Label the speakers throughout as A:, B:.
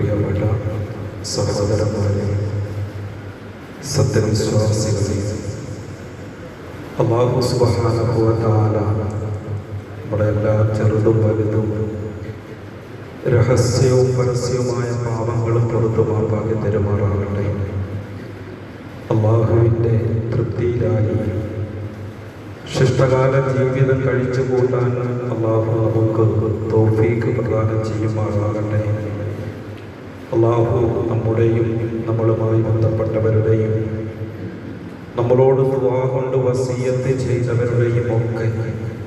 A: പ്രിയപ്പെട്ട സഹോദരന്മാരെ സത്യവിശ്വാസികളെ അള്ളാഹു സുബാനുഭവത്താല നമ്മുടെ എല്ലാ ചെറുതും വലുതും രഹസ്യവും പരസ്യവുമായ പാപങ്ങളും പുറത്തു മാപ്പാക്കി തെരുമാറാകട്ടെ. അള്ളാഹുവിന്റെ തൃപ്തിയിലായി ശിഷ്ടകാല ജീവിതം കഴിച്ചു കൂട്ടാൻ അള്ളാഹു നമുക്ക് തോഫീക്ക് പ്രദാനം ചെയ്യുമാറാകട്ടെ. അള്ളാഹു നമ്മുടെയും നമ്മളുമായി ബന്ധപ്പെട്ടവരുടെയും നമ്മളോട് കൊണ്ട് വസീയത്ത് ചെയ്തവരുടെയും ഒക്കെ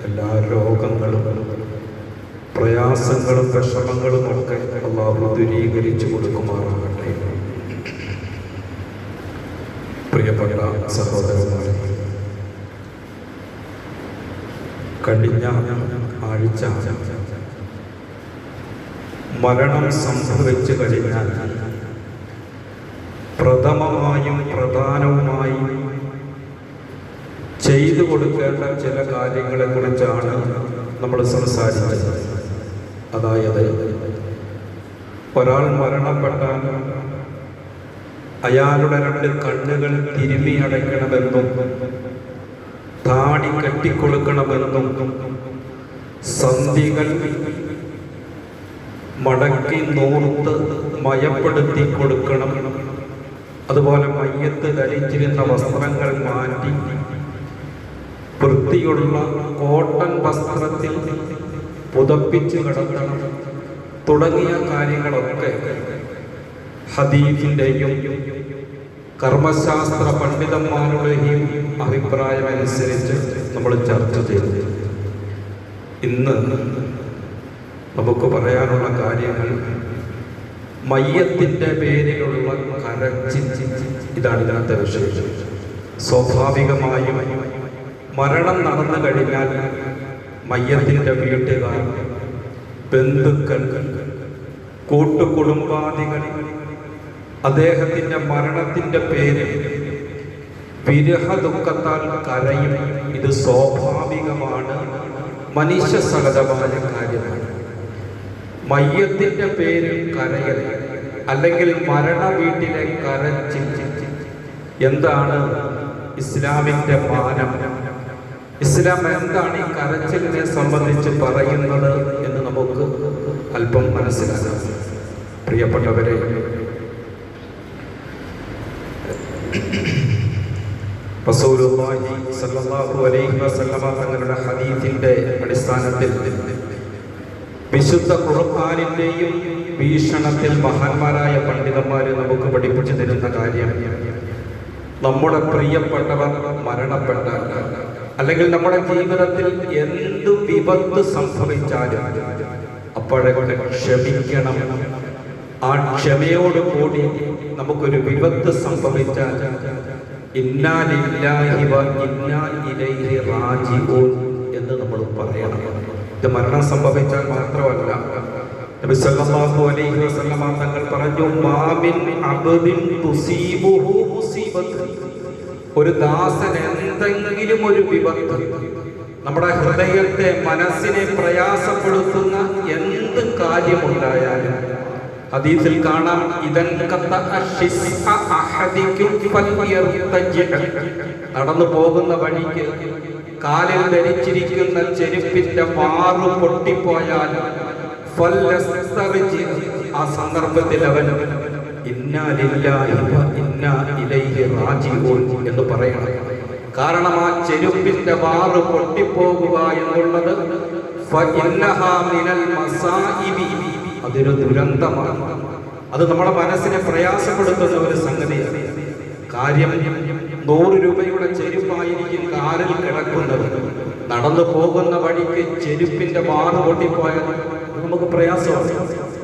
A: എല്ലാ രോഗങ്ങളും പ്രയാസങ്ങളും വിഷമങ്ങളും ഒക്കെ അള്ളാഹു ദുരീകരിച്ചു കൊടുക്കുമാറാകട്ടെ. പ്രിയപ്പെട്ട സഹോദരന്മാരെ കഴിഞ്ഞ ആഴ്ച മരണം സംഭവിച്ചു കഴിഞ്ഞാൽ പ്രഥമമായും പ്രധാനവുമായി ചെയ്തു കൊടുക്കേണ്ട ചില കാര്യങ്ങളെ കുറിച്ചാണ് നമ്മൾ സംസാരിച്ചത്. അതായത് ഒരാൾ മരണപ്പെട്ടാൽ അയാളുടെ രണ്ട് കണ്ണുകൾ തിരുമി അടയ്ക്കണമെന്നും താടി കെട്ടിക്കൊടുക്കണമെന്നും സന്ധികൾ മടക്കി നോർത്ത് മയപ്പെടുത്തി കൊടുക്കണം. അതുപോലെ മയ്യത്ത് ധരിച്ചിരുന്ന വസ്ത്രങ്ങൾ മാറ്റി. വൃത്തിയുള്ള കോട്ടൺ വസ്ത്രത്തിൽ പുതപ്പിച്ച് കിടക്കണം തുടങ്ങിയ കാര്യങ്ങളൊക്കെ ഹദീഫിന്റെയും കർമ്മശാസ്ത്ര പണ്ഡിതന്മാരുടെയും അഭിപ്രായമനുസരിച്ച് നമ്മൾ ചർച്ച ചെയ്തു. ഇന്ന് നമുക്ക് പറയാനുള്ള കാര്യങ്ങൾ മയ്യത്തിന്റെ പേരിലുള്ള കരച്ചിൽ ഇതാണ് ഇതിനകത്തെ വിഷയം. സ്വാഭാവികമായും മരണം നടന്നു കഴിഞ്ഞാൽ മയ്യത്തിന്റെ വീട്ടുകാർ ബന്ധുക്കൾ കൂട്ടുകുടുംബാദികൾ അദ്ദേഹത്തിന്റെ മരണത്തിന്റെ പേരിൽ വിരഹ ദുഃഖത്താൽ കരയും. ഇത് സ്വാഭാവികമാണ്. മനുഷ്യ സഹജമായ കാര്യമാണ്. മയ്യത്തിന്റെ പേരിൽ കരയൽ അല്ലെങ്കിൽ മരണ വീട്ടിലെ കരച്ചിൽ എന്താണ് ഇസ്ലാമിന്റെ മാനം? ഇസ്ലാം എന്താണ് ഈ കരച്ചിലിനെ സംബന്ധിച്ച് പറയുന്നത് എന്ന് നമുക്ക് അല്പം മനസ്സിലാക്കാം. പ്രിയപ്പെട്ടവരെ തങ്ങളുടെ ഹദീഫിന്റെ അടിസ്ഥാനത്തിൽ വിശുദ്ധ ഖുർആനിന്റെയും ഭീഷണത്തിൽ മഹാന്മാരായ പണ്ഡിതന്മാര് നമുക്ക് പഠിപ്പിച്ചു തരുന്ന കാര്യം നമ്മുടെ പ്രിയപ്പെട്ടവർ മരണപ്പെട്ട അല്ലെങ്കിൽ നമ്മുടെ ജീവിതത്തിൽ എന്ത് വിപത്ത് സംഭവിച്ചാലും അപ്പോഴൊക്കെ ക്ഷമിക്കണം. ആ ക്ഷമയോട് കൂടി നമുക്കൊരു വിപത്ത് സംഭവിച്ചാൽ ഇന്നാലില്ലാഹിവ ഇന്നാ ഇലൈഹി റാജിഊൻ എന്ന് നമ്മൾ പറയണം. ഇത് മരണം സംഭവിച്ചാൽ മാത്രമല്ല നബി സല്ലല്ലാഹു അലൈഹി തങ്ങൾ പറഞ്ഞു തുസീബുഹു മുസീബത്ത്. ഒരു ദാസൻ എന്തെങ്കിലും ഒരു വിപത്ത് നമ്മുടെ ഹൃദയത്തെ മനസ്സിനെ പ്രയാസപ്പെടുത്തുന്ന എന്ത് കാര്യമുണ്ടായാലും ഹദീസിൽ കാണാം ഇതൻ നടന്നു പോകുന്ന വഴിക്ക് കാലിൽ ധരിച്ചിരിക്കുന്ന ചെരുപ്പിന്റെ മാറു പൊട്ടിപ്പോയാൽ ആ സന്ദർഭത്തിൽ അവൻ എന്ന് പറയണം. കാരണം ആ ചെരുപ്പിന്റെ മാറ് പൊട്ടിപ്പോകുക എന്നുള്ളത് അതൊരു ദുരന്തമാണ്. അത് നമ്മുടെ മനസ്സിനെ പ്രയാസപ്പെടുത്തുന്ന ഒരു സംഗതിയാണ്. കാര്യം നൂറ് രൂപയുടെ ചെരുപ്പായിരിക്കും കാറിൽ കിടക്കുന്നത്. നടന്നു പോകുന്ന വഴിക്ക് ചെരുപ്പിന്റെ മാറ് പൊട്ടിപ്പോയാൽ നമുക്ക് പ്രയാസമാണ്.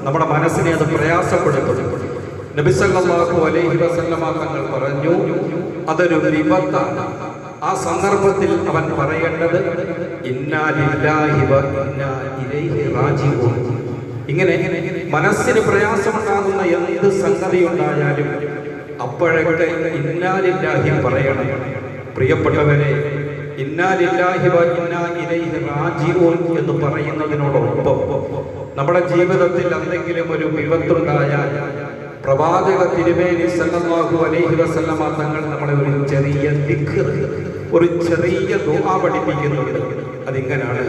A: നമ്മുടെ മനസ്സിനെ അത് പ്രയാസപ്പെടുത്തും. നബിസല്ലാഹു അലൈഹി വസല്ലമ തങ്ങൾ പറഞ്ഞു അതൊരു വിപത്താണ്. ആ സന്ദർഭത്തിൽ അവൻ പറയേണ്ടത് ഇന്നാലില്ലാഹി വ ഇന്നാ ഇലൈഹി റാജിഊൻ. ഇങ്ങനെ മനസ്സിന് പ്രയാസമുണ്ടാകുന്ന എന്ത് സംഗതി ഉണ്ടായാലും അപ്പോഴൊക്കെ ഇന്നാലില്ലാഹി പറയണം. പ്രിയപ്പെട്ടവരെ ഇന്ന ഇന്നാലില്ലാഹി റാജിഊൻ എന്ന് പറയുന്നതിനോടൊപ്പം നമ്മുടെ ജീവിതത്തിൽ എന്തെങ്കിലും ഒരു വിപത്തുണ്ടായാൽ പ്രവാചക തിരുമേനി സല്ലല്ലാഹു അലൈഹി വസല്ലമ തങ്ങൾ നമ്മളെ ഒരു ചെറിയ ദിക്ർ ഒരു ചെറിയ ദുആ പഠിപ്പിക്കുന്നുണ്ട്. അതിങ്ങനാണ്.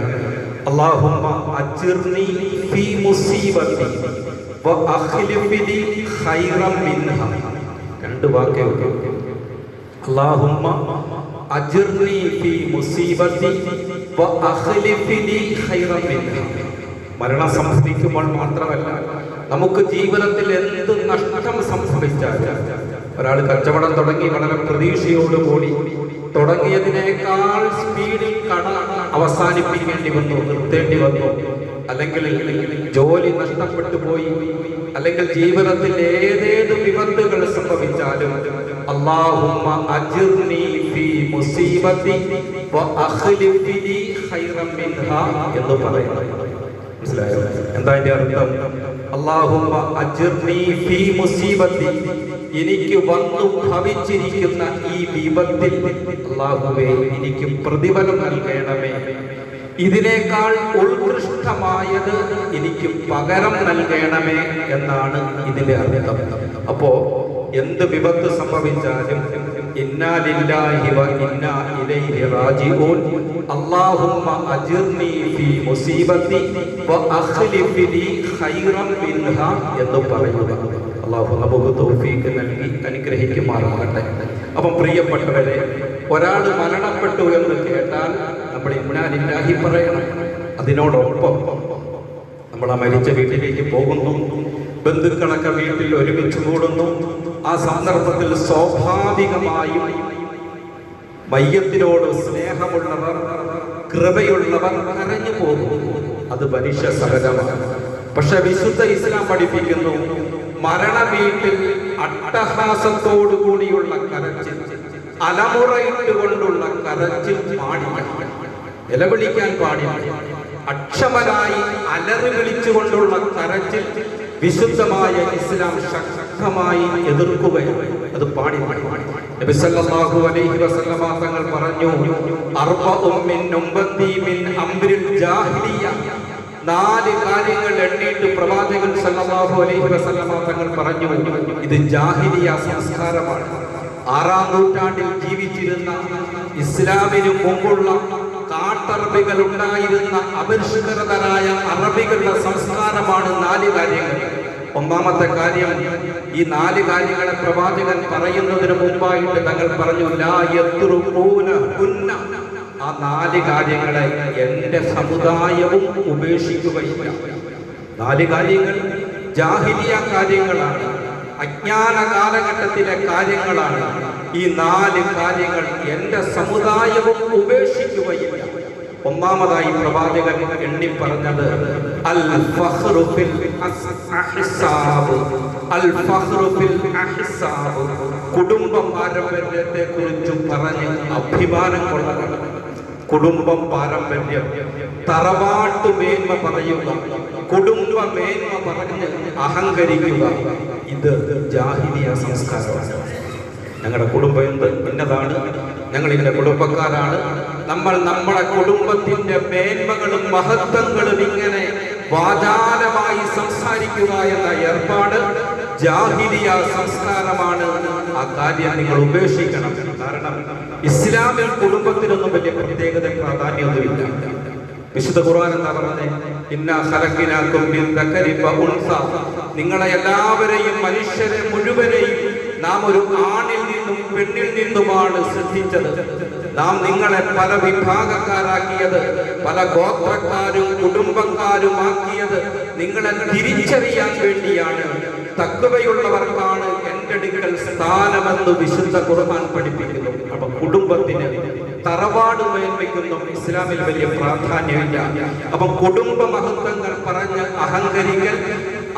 A: രണ്ട് വാക്കേ മരണം സംഭവിക്കുമ്പോൾ മാത്രമല്ല നമുക്ക് ജീവിതത്തിൽ എന്ത് നഷ്ടം സംഭവിച്ചാലും ഒരാൾ കച്ചവടം തുടങ്ങി വളരെ പ്രതീക്ഷയോടുകൂടി തുടങ്ങിയതിനേക്കാൾ സ്പീഡിൽ കട അവസാനിപ്പിക്കേണ്ടി വന്നു നിർത്തേണ്ടി വന്നു. അല്ലെങ്കിൽ ജോലി നഷ്ടപ്പെട്ടു പോയി. അല്ലെങ്കിൽ ജീവിതത്തിൽ ഏതേത് വിപത്തുകൾ സംഭവിച്ചാലും വ ലി ഖൈറൻ മിൻഹാ എന്ന് പറയുന്നു. എന്താ അർത്ഥം? എനിക്ക് വന്നു ഭവിച്ചിരിക്കുന്ന ഈ വിപത്തിൽ അള്ളാഹുവേ എനിക്ക് പ്രതിഫലം നൽകണമേ. ഇതിനേക്കാൾ ഉത്കൃഷ്ടമായത് എനിക്ക് പകരം നൽകണമേ എന്നാണ് ഇതിന്റെ അർത്ഥം. അപ്പോ എന്ത് വിപത്ത് സംഭവിച്ചാലും എന്ന് പറയുക. അല്ലാഹു നമുക്ക് തൗഫീഖ് നൽകി അനുഗ്രഹിക്കുമാറാകട്ടെ. അപ്പം പ്രിയപ്പെട്ടവരെ ഒരാൾ മരണപ്പെട്ടു എന്ന് കേട്ടാൽ നമ്മൾ ഇമ്രാനില്ലാഹി പറയണം. അതിനോടൊപ്പം നമ്മൾ ആ മരിച്ച വീട്ടിലേക്ക് പോകുന്നു. ബന്ധുക്കളൊക്കെ വീട്ടിൽ ഒരുമിച്ച് കൂടുന്നു. ആ സന്ദർഭത്തിൽ സ്വാഭാവികമായും മയ്യത്തിനോട് സ്നേഹമുള്ളവർ കൃപയുള്ളവർ കരഞ്ഞു പോകും അത് മനുഷ്യ സഹജമാണ്. പക്ഷെ വിശുദ്ധ ഇസ്ലാം പഠിപ്പിക്കുന്നു മരണ വീട്ടിൽ അട്ടഹാസത്തോടു കൂടിയുള്ള കരച്ചിൽ അലമുറയിട്ടുകൊണ്ടുള്ള കരച്ചിൽ പാടില്ല. നിലവിളിക്കാൻ പാടില്ല. അക്ഷമരായി അലറി വിളിച്ചുകൊണ്ടുള്ള കരച്ചിൽ വിശുദ്ധമായ ഇസ്ലാം ശക്തമായി എതിർക്കുകയാണ്. അത് പാടി പാടി സല്ലല്ലാഹു അലൈഹി തങ്ങൾ പറഞ്ഞു അർബഉം മിൻ ഉമ്മത്തി മിൻ ജാഹിലിയ. നാല് കാര്യങ്ങൾ എണ്ണിയിട്ട് പ്രവാചകൻ സല്ലല്ലാഹു അലൈഹി വസല്ലമ തങ്ങൾ പറഞ്ഞു ഇത് ജാഹിലിയ സംസ്കാരമാണ്. ആറാം നൂറ്റാണ്ടിൽ ജീവിച്ചിരുന്ന ഇസ്ലാമിനു മുമ്പുള്ള കാട്ടറബികൾ ഉണ്ടായിരുന്ന അപരിഷ്കൃതരായ അറബികളുടെ സംസ്കാരമാണ് നാല് കാര്യങ്ങൾ. ഒന്നാമത്തെ കാര്യം ഈ നാല് കാര്യങ്ങളെ പ്രവാചകൻ പറയുന്നതിന് മുമ്പായിട്ട് തങ്ങൾ പറഞ്ഞു ലാ ആ നാല് കാര്യങ്ങളെ എന്റെ സമുദായവും ഉപേക്ഷിക്കുകയില്ല. നാല് കാര്യങ്ങൾ ജാഹിലിയ കാര്യങ്ങളാണ് അജ്ഞാന കാലഘട്ടത്തിലെ കാര്യങ്ങളാണ്. ഈ നാല് കാര്യങ്ങൾ എന്റെ സമുദായവും ഉപേക്ഷിക്കുകയില്ല. ഒന്നാമതായി പ്രവാചകൻ എണ്ണി പറഞ്ഞത് അൽ അഹ്സാബ് അൽ അഹ്സാബ് കുടുംബ പാരമ്പര്യത്തെ കുറിച്ച് പറഞ്ഞ് അഭിമാനം കൊള്ളണം. കുടുംബം പാരമ്പര്യം. തറവാട്ട് മേന്മ പറയുക കുടുംബ മേന്മ പറഞ്ഞ് അഹങ്കരിക്കുക ഇത് ജാഹിലിയ സംസ്കാരമാണ്. ഞങ്ങളുടെ കുടുംബം എന്ത്? ഇന്നതാണ്. ഞങ്ങൾ ഇതിന്റെ കുടുംബക്കാരാണ്. നമ്മൾ നമ്മുടെ കുടുംബത്തിന്റെ മേന്മകളും മഹത്വങ്ങളും ഇങ്ങനെ വാചാലമായി സംസാരിക്കുക എന്ന ഏർപ്പാട് ജാഹിലിയ സംസ്കാരമാണ് ആ കാര്യം നിങ്ങൾ ഉപേക്ഷിക്കണം. കാരണം ഇസ്ലാമിൽ കുടുംബത്തിനൊന്നും വലിയ പ്രത്യേകത പ്രാധാന്യമൊന്നുമില്ല. വിശുദ്ധ ഖുർആൻ എന്താ പറഞ്ഞത് മിൻ ദക്കരി വ നിങ്ങളെ എല്ലാവരെയും മനുഷ്യരെ മുഴുവനെയും നാം ഒരു ആണിൽ നിന്നും പെണ്ണിൽ നിന്നുമാണ് സൃഷ്ടിച്ചത്. നാം നിങ്ങളെ പല വിഭാഗക്കാരാക്കിയത് പല ഗോത്രക്കാരും കുടുംബക്കാരും ആക്കിയത് നിങ്ങളെ തിരിച്ചറിയാൻ വേണ്ടിയാണ്. തക്കവയുള്ളവർക്കാണ് എന്റെ അടുക്കൽ സ്ഥാനമെന്ന് വിശുദ്ധ ഖുർആൻ പഠിപ്പിക്കുന്നു. അപ്പൊ കുടുംബത്തിന് തറവാട് മേന്മയ്ക്കൊന്നും ഇസ്ലാമിൽ വലിയ പ്രാധാന്യമില്ല. അപ്പൊ കുടുംബ മഹത്വങ്ങൾ പറഞ്ഞ് അഹങ്കരിക്കൽ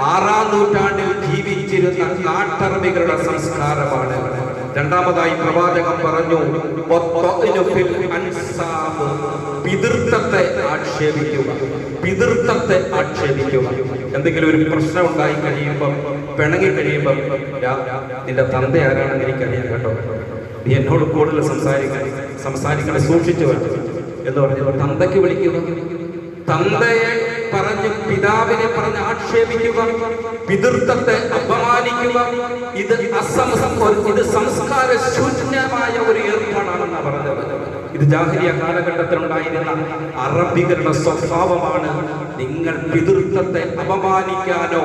A: ആറാം നൂറ്റാണ്ടിൽ ജീവിച്ചിരുന്ന നാട്ടറബികളുടെ സംസ്കാരമാണ്. രണ്ടാമതായി പ്രവാചകൻ പറഞ്ഞു. പിതൃത്വത്തെ ആക്ഷേപിക്കുക. പിതൃത്വത്തെ ആക്ഷേപിക്കുക. എന്തെങ്കിലും ഒരു പ്രശ്നം ഉണ്ടായി കഴിയുമ്പം പിണങ്ങി കഴിയുമ്പം "രാ, നിന്റെ തന്ത ആരാണെന്ന് എനിക്കറിയാം കേട്ടോ. നീ എന്നോട് കൂടുതൽ സംസാരിക്കാൻ
B: സംസാരിക്കണം സൂക്ഷിച്ചു വരണം എന്ന് പറഞ്ഞു തന്തയ്ക്ക് വിളിക്കുക തന്തയെ പറഞ്ഞ് പിതാവിനെ പറഞ്ഞ് ആക്ഷേപിക്കുക പിതൃത്വത്തെ അപമാനിക്കുക ഇത് അസംസം ഇത് സംസ്കാര ശൂന്യമായ ഒരു ഏർപ്പാടാണെന്നാണ് പറഞ്ഞത്. ഇത് ജാഹിരിയ കാലഘട്ടത്തിലുണ്ടായിരുന്ന അറബികളുടെ സ്വഭാവമാണ് നിങ്ങൾ പിതൃത്വത്തെ അപമാനിക്കാനോ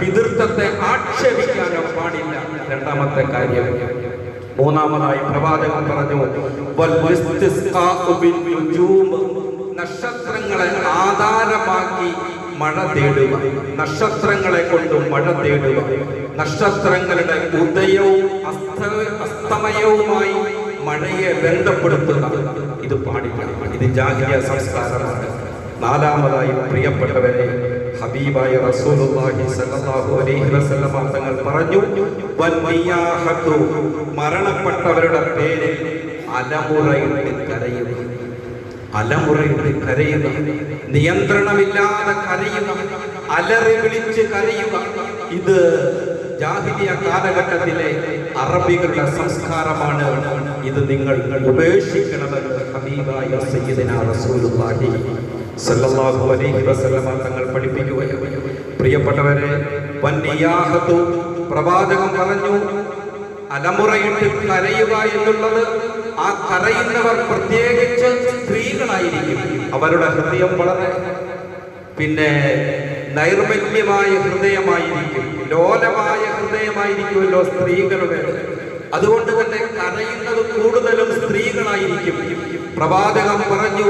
B: പിതൃത്വത്തെ ആക്ഷേപിക്കാനോ പാടില്ല രണ്ടാമത്തെ കാര്യം മൂന്നാമതായി പ്രവാചകൻ പറഞ്ഞു. നക്ഷത്രങ്ങളെ ആധാരമാക്കി മഴ തേടുക നക്ഷത്രങ്ങളെ കൊണ്ട് മഴ തേടുക നക്ഷത്രങ്ങളുടെ ഉദയവും അസ്ത അസ്തമയവുമായി മഴയെ ബന്ധപ്പെടുത്തുക ഇത് പാടില്ല ഇത് ജാഹിയ സംസ്കാരമാണ്. നാലാമതായി പ്രിയപ്പെട്ടവരെ ഹബീബായ റസൂലുള്ളാഹി സല്ലല്ലാഹു അലൈഹി വസല്ലം തങ്ങൾ പറഞ്ഞു വന്നിയാഹത്തു മരണപ്പെട്ടവരുടെ പേരിൽ അലമുറയിട്ട് കരയുക. അലമുറയിട്ട് കരയുക. നിയന്ത്രണമില്ലാതെ കരയുക. അലറി വിളിച്ച് കരയുക. ഇത് ജാഹിലിയ കാലഘട്ടത്തിലെ അറബികളുടെ സംസ്കാരമാണ്. ഇത് നിങ്ങൾ ഉപേക്ഷിക്കണമെന്ന് ഹബീബായ റസൂലുള്ളാഹി അലൈഹി തങ്ങൾ പ്രിയപ്പെട്ടവരെ വന്നിയാഹത്തു പ്രവാചകൻ പറഞ്ഞു അലമുറയിട്ട് കരയുക എന്നുള്ളത് ആ കരയുന്നവർ പ്രത്യേകിച്ച് സ്ത്രീകളായിരിക്കും. അവരുടെ ഹൃദയം വളരെ പിന്നെ നൈർമല്യമായ ഹൃദയമായിരിക്കും ലോലമായ ഹൃദയമായിരിക്കുമല്ലോ സ്ത്രീകളുടെ അതുകൊണ്ട് തന്നെ കരയുന്നത് കൂടുതലും സ്ത്രീകളായിരിക്കും. പ്രവാചകം പറഞ്ഞു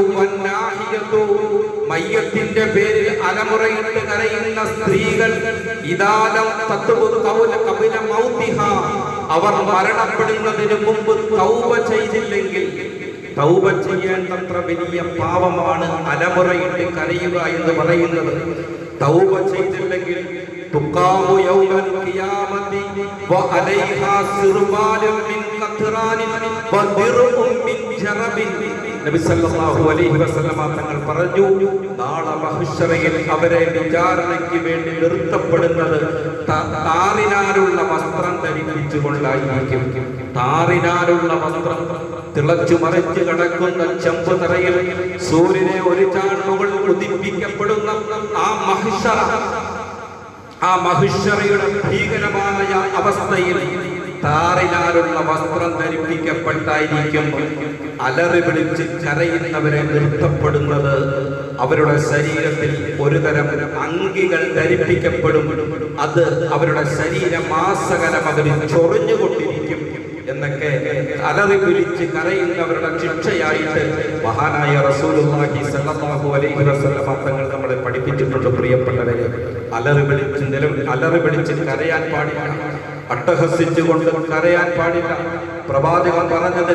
B: മയ്യത്തിന്റെ പേരിൽ അലമുറയിട്ട് കരയുന്ന സ്ത്രീകൾ ഇതാലം അവർ മരണപ്പെടുന്നതിന് മുമ്പ് തൗബ ചെയ്തില്ലെങ്കിൽ തൗബ ചെയ്യേണ്ടത്ര വലിയ പാവമാണ് അലമുറയിട്ട് കരയുക എന്ന് പറയുന്നത്. തൗബ ചെയ്തില്ലെങ്കിൽ തുക്കാമു യൗമൽ ഖിയാമത്തി വഅലൈഹാ സിർവാലും من قطران വദിറുഉം من جرب നബി സല്ലല്ലാഹു അലൈഹി വസല്ലമ തങ്ങൾ പറഞ്ഞു നാളെ മഹ്ശറയിൽ അവരെ വിചാരണയ്ക്ക് വേണ്ടി നിർത്തപ്പെടുന്നത് താറിനാലുള്ള വസ്ത്രം ധരിപ്പിച്ചുകൊണ്ടായിരിക്കും. താറിനാലുള്ള വസ്ത്രം തിളച്ചു മറിച്ച് കിടക്കുന്ന ചെമ്പ് തറയിൽ സൂര്യനെ ഒരു ചാൺമുകൾ ഉദിപ്പിക്കപ്പെടുന്ന ആ മഹിഷറ ആ മഹിഷറയുടെ ഭീകരമായ അവസ്ഥയിൽ താറിനാലുള്ള വസ്ത്രം ധരിപ്പിക്കപ്പെട്ടായിരിക്കും അലറി വിളിച്ച് കരയുന്നവരെ നിർത്തപ്പെടുന്നത്. അവരുടെ ശരീരത്തിൽ ഒരുതരം അങ്കികൾ ധരിപ്പിക്കപ്പെടും. അത് അവരുടെ ശരീരമാസകലം അതിൽ ചൊറിഞ്ഞുകൊണ്ടിരിക്കും എന്നൊക്കെ അലറി വിളിച്ച് കരയുന്നവരുടെ ശിക്ഷയായിട്ട് മഹാനായ റസൂലുള്ളാഹി അലൈഹി തങ്ങൾ നമ്മളെ പഠിപ്പിച്ചിട്ടുണ്ട് പ്രിയപ്പെട്ടവരെ. അലറി വിളിച്ച് നില അലറി വിളിച്ച് കരയാൻ പാടില്ല. അട്ടഹസിച്ചുകൊണ്ട് കരയാൻ പാടില്ല. പ്രവാചകൻ പറഞ്ഞത്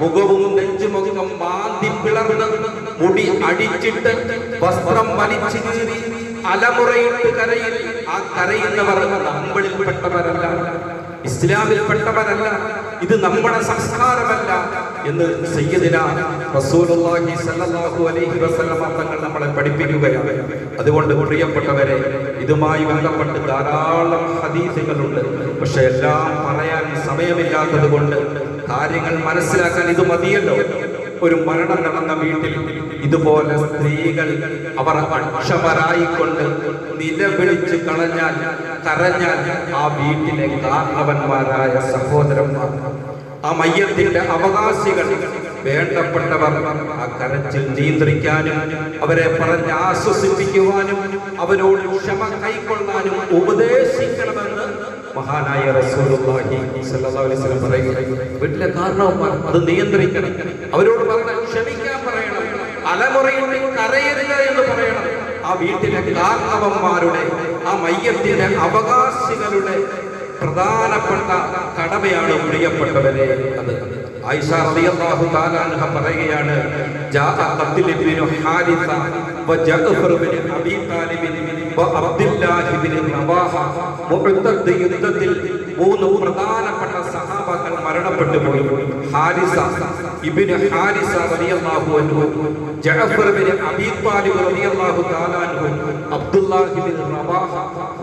B: മുഖവും നെഞ്ചുമൊക്കെ മാന്തി പിളർന്ന് മുടി അടിച്ചിട്ട് വസ്ത്രം വലിച്ചു കീറി അലമുറയിട്ട് കരയിൽ ആ കരയുന്നവർ നമ്മളിൽപ്പെട്ടവരല്ല. ഇസ്ലാമിൽപ്പെട്ടവരല്ല. ഇത് നമ്മുടെ സംസ്കാരമല്ല എന്ന് സയ്യിദിന റസൂലുള്ളാഹി സല്ലല്ലാഹു അലൈഹി വസല്ലം തങ്ങൾ നമ്മളെ പഠിപ്പിക്കുകയാണ്. അതുകൊണ്ട് പ്രിയപ്പെട്ടവരെ ഇതുമായി ബന്ധപ്പെട്ട് ധാരാളം ഹദീസുകളുണ്ട്. പക്ഷെ എല്ലാം പറയാൻ സമയമില്ലാത്തത് കൊണ്ട് കാര്യങ്ങൾ മനസ്സിലാക്കാൻ ഇത് മതിയല്ലോ. ഒരു മരണം നടന്ന വീട്ടിൽ ഇതുപോലെ സ്ത്രീകൾ അവർ അക്ഷമരായിക്കൊണ്ട് നിലവിളിച്ച് കളഞ്ഞാൽ കരഞ്ഞാൽ ആ വീട്ടിലെ കാരണവന്മാരായ സഹോദരന്മാർ ആ മയ്യത്തിന്റെ അവകാശികൾ വേണ്ടപ്പെട്ടവർ ആ കരച്ചിൽ നിയന്ത്രിക്കാനും അവരെ പറഞ്ഞ് ആശ്വസിപ്പിക്കുവാനും അവരോട് ക്ഷമ കൈക്കൊള്ളാനും ഉപദേശിക്കണമെന്ന് മഹാനായ റസൂലുള്ളാഹി സ്വല്ലല്ലാഹു അലൈഹി വസല്ലം പറയുന്നു. വീട്ടിലെ കാരണവന്മാർ അത് നിയന്ത്രിക്കണം. അവരോട് പറഞ്ഞ ക്ഷമിക്കാൻ പറയണം അലമുറയുടെ കരയരുത് എന്ന് പറയണം. ആ വീട്ടിലെ കാർത്തവന്മാരുടെ ആ മയ്യത്തിന്റെ അവകാശികളുടെ പ്രധാനപ്പെട്ട കടമയാണ് പ്രിയപ്പെട്ടവരെ അത്. ഇബ്നു റവാഹ യുദ്ധത്തിൽ മൂന്ന് പ്രധാനപ്പെട്ട സഹാബാക്കൾ മരണപ്പെട്ടു പോയി. ഹാരിസ ഇബ്നു ഹാരിസ റളിയല്ലാഹു അൻഹു ജഅഫർ ഇബ്നു അബീ താലിബ് റളിയല്ലാഹു തആല അൻഹു അബ്ദുല്ലാഹി ബിൻ റവാഹ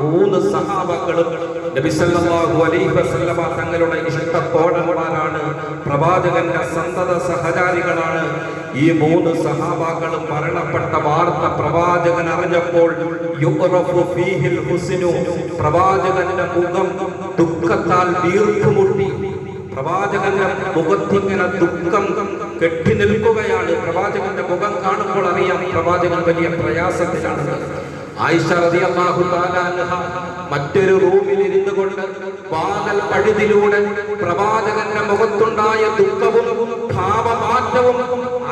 B: മൂന്ന് സഹാബകളും നബി സല്ലല്ലാഹു അലൈഹി വസല്ലമ തങ്ങളുടെ ഇഷ്ടത്തോടന്മാരാണ് പ്രവാചകന്റെ സന്തത സഹചാരികളാണ്. ഈ മൂന്ന് സഹാബാക്കളും മരണപ്പെട്ട വാർത്ത പ്രവാചകൻ അറിഞ്ഞപ്പോൾ പ്രവാചകന്റെ മുഖം ദുഃഖത്താൽ വീർപ്പുമുട്ടി. പ്രവാചകന്റെ മുഖത്തിങ്ങനെ ദുഃഖം കെട്ടി നിൽക്കുകയാണ്. പ്രവാചകന്റെ മുഖം കാണുമ്പോൾ അറിയാം പ്രവാചകൻ വലിയ പ്രയാസത്തിലാണ്. ആയിഷ റളിയല്ലാഹു മറ്റൊരു റൂമിൽ ഇരുന്നു കൊണ്ട് വാതൽ പഴുതിലൂടെ പ്രവാചകന്റെ മുഖത്തുണ്ടായ ദുഃഖവും ഭാവമാറ്റവും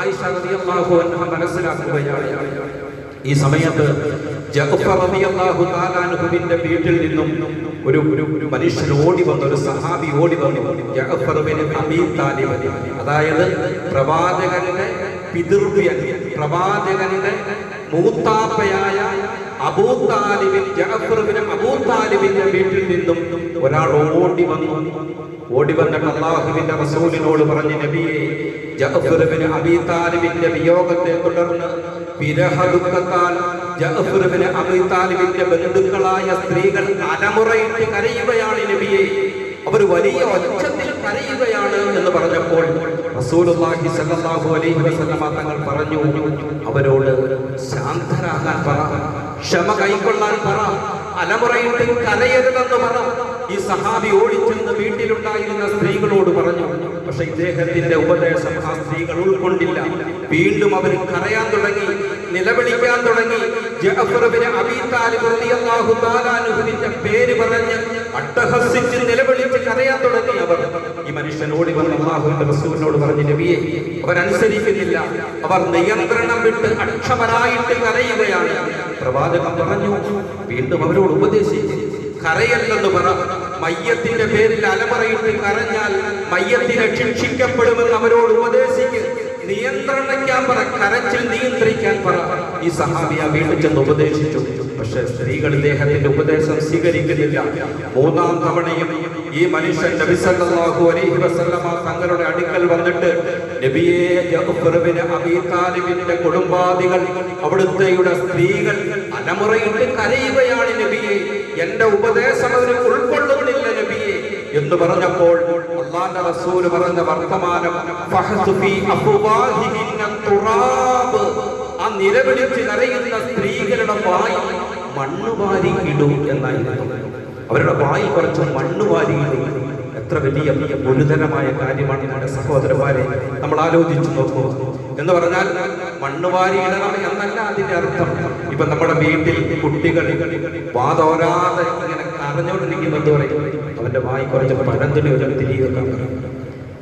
B: ആയിഷ റളിയല്ലാഹു അൻഹ മനസ്സിലാക്കുകയാണ്. ഈ സമയത്ത് അൻഹുവിന്റെ വീട്ടിൽ നിന്നും ഒരു മനുഷ്യൻ ഓടി വന്നു ഒരു സഹാബി ഓടി വന്നു താലിബ് അതായത് പ്രവാചകന്റെ പിതൃവ്യൻ പ്രവാചകന്റെ മൂത്താപ്പയായ അബൂ താലിബിൻ ജഅഫർ ബിൻ അബൂ താലിബിന്റെ വീട്ടിൽ നിന്നും ഒരാൾ ഓടി വന്നു. ഓടി വന്നിട്ട് അള്ളാഹുവിന്റെ റസൂലിനോട് പറഞ്ഞു നബിയെ ജഅഫർ ബിൻ അബീ താലിബിന്റെ വിയോഗത്തെ തുടർന്ന് വിരഹ ദുഃഖത്താൽ ജഅഫർ ബിൻ അബീ താലിബിന്റെ ബന്ധുക്കളായ സ്ത്രീകൾ അലമുറയിട്ട് കരയുകയാണ് നബിയെ. അവർ വലിയ ഒച്ചത്തിൽ കരയുകയാണ് എന്ന് പറഞ്ഞപ്പോൾ റസൂലുള്ളാഹി സല്ലല്ലാഹു അലൈഹി വസല്ലമ തങ്ങൾ പറഞ്ഞു അവരോട് ശാന്തരാകാൻ പറ ക്ഷമ കൈക്കൊള്ളാൻ പറ അലമുറയിട്ട് കരയരുതെന്ന് പറ. ഈ സഹാബി ഓടിച്ചെന്ന് വീട്ടിലുണ്ടായിരുന്ന സ്ത്രീകളോട് പറഞ്ഞു പക്ഷെ ഇദ്ദേഹത്തിന്റെ ഉപദേശം ആ സ്ത്രീകൾ ഉൾക്കൊണ്ടില്ല. വീണ്ടും അവർ കരയാൻ തുടങ്ങി നിലവിളിക്കാൻ തുടങ്ങി. പേര് പറഞ്ഞ് അട്ടഹസിച്ച് നിലവിളിച്ച് കരയാൻ തുടങ്ങി അവർ. ഈ മനുഷ്യൻ ഓടി വന്ന് അല്ലാഹുവിന്റെ റസൂലിനോട് പറഞ്ഞു നബിയെ അവരനുസരിക്കുന്നില്ല. അവർ നിയന്ത്രണം വിട്ട് അക്ഷമരായിട്ട് കരയുകയാണ്. പ്രവാചകൻ പറഞ്ഞു വീണ്ടും അവരോട് ഉപദേശിച്ചു കരയല്ലെന്ന് പറ. മയ്യത്തിന്റെ പേരിൽ അലമറയിട്ട് കരഞ്ഞാൽ മയ്യത്തിനെ ശിക്ഷിക്കപ്പെടുമെന്ന് അവരോട് ഉപദേശിക്ക്. നിയന്ത്രണിക്കാൻ പറ കരച്ചിൽ നിയന്ത്രിക്കാൻ പറ. ഈ സഹാബിയ വീട്ടിൽ ചെന്ന് ഉപദേശിച്ചു. പക്ഷെ സ്ത്രീകൾ ഇദ്ദേഹത്തിന്റെ ഉപദേശം സ്വീകരിക്കുന്നില്ല. മൂന്നാം തവണയും ഈ മനുഷ്യൻ നബി സല്ലല്ലാഹു അലൈഹി വസല്ലമ തങ്ങളുടെ അടുക്കൽ വന്നിട്ട് നബിയെ ജഅഫർ ബിൻ അബീ താലിബിന്റെ കുടുംബാദികൾ അവിടുത്തെയുടെ സ്ത്രീകൾ അലമുറയിട്ട് കരയുകയാണ് നബിയെ. എന്റെ ഉപദേശം അവർ ഉൾക്കൊള്ളുന്നില്ല നബിയെ എന്ന് പറഞ്ഞപ്പോൾ അള്ളാന്റെ റസൂൽ പറഞ്ഞ വർത്തമാനം. ആ നിലവിളിച്ച് കരയുന്ന സ്ത്രീകളുടെ വായി മണ്ണുവാരി ഇടും എന്നായിരുന്നു. അവരുടെ വായി കുറച്ച് മണ്ണുവാരി ഇടും എത്ര വലിയ ഗുരുതരമായ കാര്യമാണ് നമ്മുടെ സഹോദരന്മാരെ നമ്മൾ ആലോചിച്ചു നോക്കുന്നു എന്ന് പറഞ്ഞാൽ മണ്ണുവാരി ഇടണം എന്നല്ല അതിന്റെ അർത്ഥം. ഇപ്പൊ നമ്മുടെ വീട്ടിൽ കുട്ടികൾ വാതോരാതെ ഇങ്ങനെ കരഞ്ഞോണ്ടിരിക്കുമ്പോൾ എന്ത് അവന്റെ വായി കുറച്ച് പഴന്തുള്ളി ഒരു തിരികെ വെക്കാൻ പറയും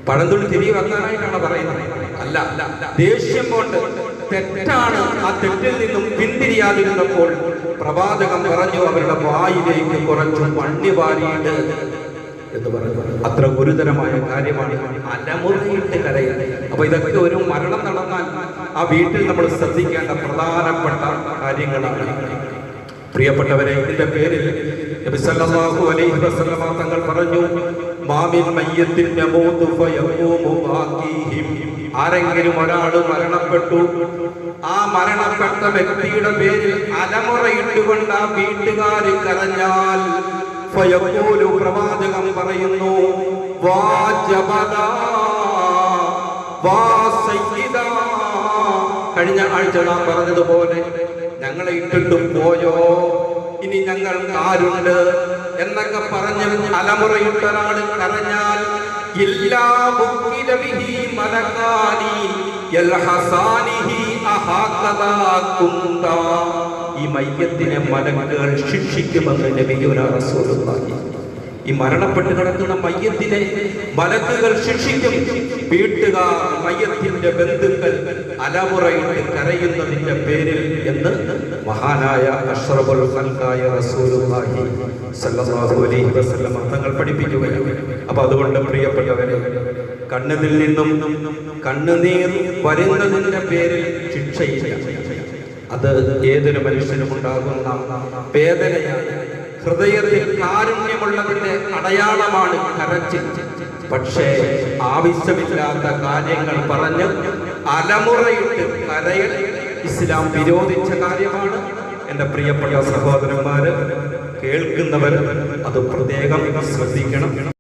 B: പഴന്തുള്ളി തിരികെ വെക്കാനായിട്ടാണ് പറയുന്നത്? അല്ല. ദേഷ്യം കൊണ്ട് തെറ്റാണ് ആ തെറ്റിൽ നിന്നും പിന്തിരിയാതിരുന്നപ്പോൾ പ്രവാചകൻ പറഞ്ഞു അവരുടെ വായിലേക്ക് കുറച്ച് മണ്ണി വാരിയിട്ട് എന്ന് പറഞ്ഞു. അത്ര ഗുരുതരമായ കാര്യമാണ് അലമുറയിട്ട് കരയിൽ അപ്പൊ ഇതൊക്കെ ഒരു മരണം നടന്നാൽ ആ വീട്ടിൽ നമ്മൾ ശ്രദ്ധിക്കേണ്ട പ്രധാനപ്പെട്ട കാര്യങ്ങളാണ്. പ്രിയപ്പെട്ടവരെ ഇതിന്റെ പേരിൽ അലൈഹി വസല്ലമ തങ്ങൾ പറഞ്ഞു ആരെങ്കിലും ഒരാൾ മരണപ്പെട്ടു ആ മരണപ്പെട്ട വ്യക്തിയുടെ പേരിൽ അലമുറയിട്ടുകൊണ്ട് ആ വീട്ടുകാർ കരഞ്ഞാൽ ഫയഖൂലു പ്രവാചകം പറയുന്നു വാ വാ കഴിഞ്ഞ ആഴ്ച നാം പറഞ്ഞതുപോലെ ഞങ്ങളെ ഇട്ടിട്ടും പോയോ? ഇനി ഞങ്ങൾ ആരുണ്ട് എന്നൊക്കെ പറഞ്ഞ് അലമുറയിട്ട ഒരാൾ കരഞ്ഞാൽ ഈ മയ്യത്തിനെ മലക്കുകൾ ശിക്ഷിക്കുമെന്ന് റസൂലുള്ളാഹി. ഈ മരണപ്പെട്ട് കിടക്കുന്ന മയ്യത്തിനെ മലക്കുകൾ ശിക്ഷിക്കും. വീട്ടുകാർ മയ്യത്തിന്റെ ബന്ധുക്കൾ അലമുറയിട്ട് കരയുന്നതിന്റെ പേരിൽ എന്ന് മഹാനായ അഷ്റഫുൽ ഖൽഖായ റസൂലുള്ളാഹി സല്ലല്ലാഹു അലൈഹി വസല്ലം തങ്ങൾ പഠിപ്പിക്കുകയാണ്. അപ്പൊ അതുകൊണ്ട് പ്രിയപ്പെട്ടവരെ കണ്ണിൽ നിന്നും കണ്ണുനീർ വരുന്നതിന്റെ പേരിൽ ശിക്ഷയില്ല. അത് ഏതൊരു മനുഷ്യനും ഉണ്ടാകുന്ന വേദനയാണ്. ഹൃദയത്തിൽ കാരുണ്യമുള്ളതിന്റെ അടയാളമാണ് കരച്ചിൽ. പക്ഷേ ആവശ്യമില്ലാത്ത കാര്യങ്ങൾ പറഞ്ഞ് അലമുറയിട്ട് കരയിൽ ഇസ്ലാം വിരോധിച്ച കാര്യമാണ്. എന്റെ പ്രിയപ്പെട്ട സഹോദരന്മാര് കേൾക്കുന്നവർ അത് പ്രത്യേകം ശ്രദ്ധിക്കണം.